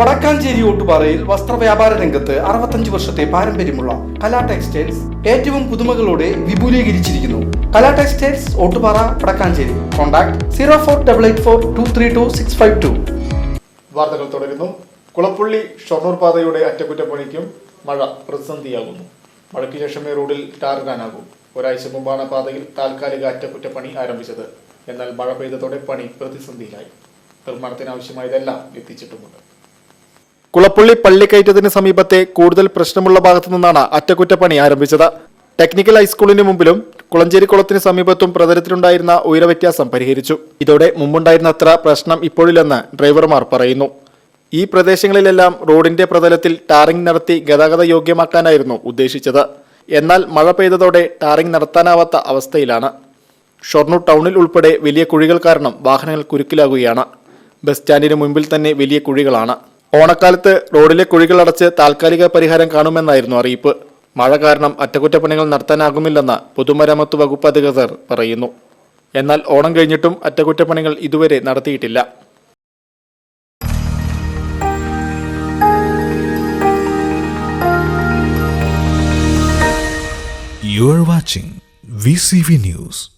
വടക്കാഞ്ചേരി ഓട്ടുപാറയിൽ വസ്ത്രവ്യാപാര രംഗത്ത് അറുപത്തഞ്ച് വർഷത്തെ പാരമ്പര്യമുള്ള കലാ ടെക്സ്റ്റൈൽസ് ഏറ്റവും പുതുമകളോടെ വിപുലീകരിച്ചിരിക്കുന്നു. Kala textiles Ottupara Vadakkanchery. Contact zero four double eight four two three two six five two. വാർത്തകൾ തുടരുന്നു. കുളപ്പുള്ളി ഷൊർണൂർ പാതയുടെ അറ്റകുറ്റപ്പണിക്കും മഴ പ്രതിസന്ധിയാകുന്നു. മഴയ്ക്ക് ശേഷമേ റോഡിൽ ടാറിടാനാകൂ ഒരാഴ്ച മുമ്പാണ് പാതയിൽ താൽക്കാലിക അറ്റകുറ്റപ്പണി ആരംഭിച്ചത്. എന്നാൽ മഴ പെയ്തതോടെ പണി പ്രതിസന്ധിയിലായി. നിർമ്മാണത്തിനാവശ്യമായതെല്ലാം എത്തിച്ചിട്ടുമുണ്ട്. കുളപ്പുള്ളി പള്ളിക്കയറ്റത്തിന് സമീപത്തെ കൂടുതൽ പ്രശ്നമുള്ള ഭാഗത്തു നിന്നാണ് അറ്റകുറ്റപ്പണി ആരംഭിച്ചത്. ടെക്നിക്കൽ ഹൈസ്കൂളിന് മുമ്പിലും കുളഞ്ചേരി കുളത്തിന് സമീപത്തും പ്രതലത്തിലുണ്ടായിരുന്ന ഉയരവ്യത്യാസം പരിഹരിച്ചു. ഇതോടെ മുമ്പുണ്ടായിരുന്ന അത്ര പ്രശ്നം ഇപ്പോഴില്ലെന്ന് ഡ്രൈവർമാർ പറയുന്നു. ഈ പ്രദേശങ്ങളിലെല്ലാം റോഡിന്റെ പ്രതലത്തിൽ ടാറിംഗ് നടത്തി ഗതാഗത യോഗ്യമാക്കാനായിരുന്നു ഉദ്ദേശിച്ചത്. എന്നാൽ മഴ പെയ്തതോടെ ടാറിംഗ് നടത്താനാവാത്ത അവസ്ഥയിലാണ്. ഷൊർണൂർ ടൗണിൽ ഉൾപ്പെടെ വലിയ കുഴികൾ കാരണം വാഹനങ്ങൾ കുരുക്കിലാകുകയാണ്. ബസ് സ്റ്റാൻഡിന് മുൻപിൽ തന്നെ വലിയ കുഴികളാണ്. ഓണക്കാലത്ത് റോഡിലെ കുഴികൾ അടച്ച് താൽക്കാലിക പരിഹാരം കാണുമെന്നായിരുന്നു അറിയിപ്പ്. മഴ കാരണം അറ്റകുറ്റപ്പണികൾ നടത്താനാകുമില്ലെന്ന് പൊതുമരാമത്ത് വകുപ്പ് അധികൃതർ പറയുന്നു. എന്നാൽ ഓണം കഴിഞ്ഞിട്ടും അറ്റകുറ്റപ്പണികൾ ഇതുവരെ നടത്തിയിട്ടില്ല. You are watching VCV News.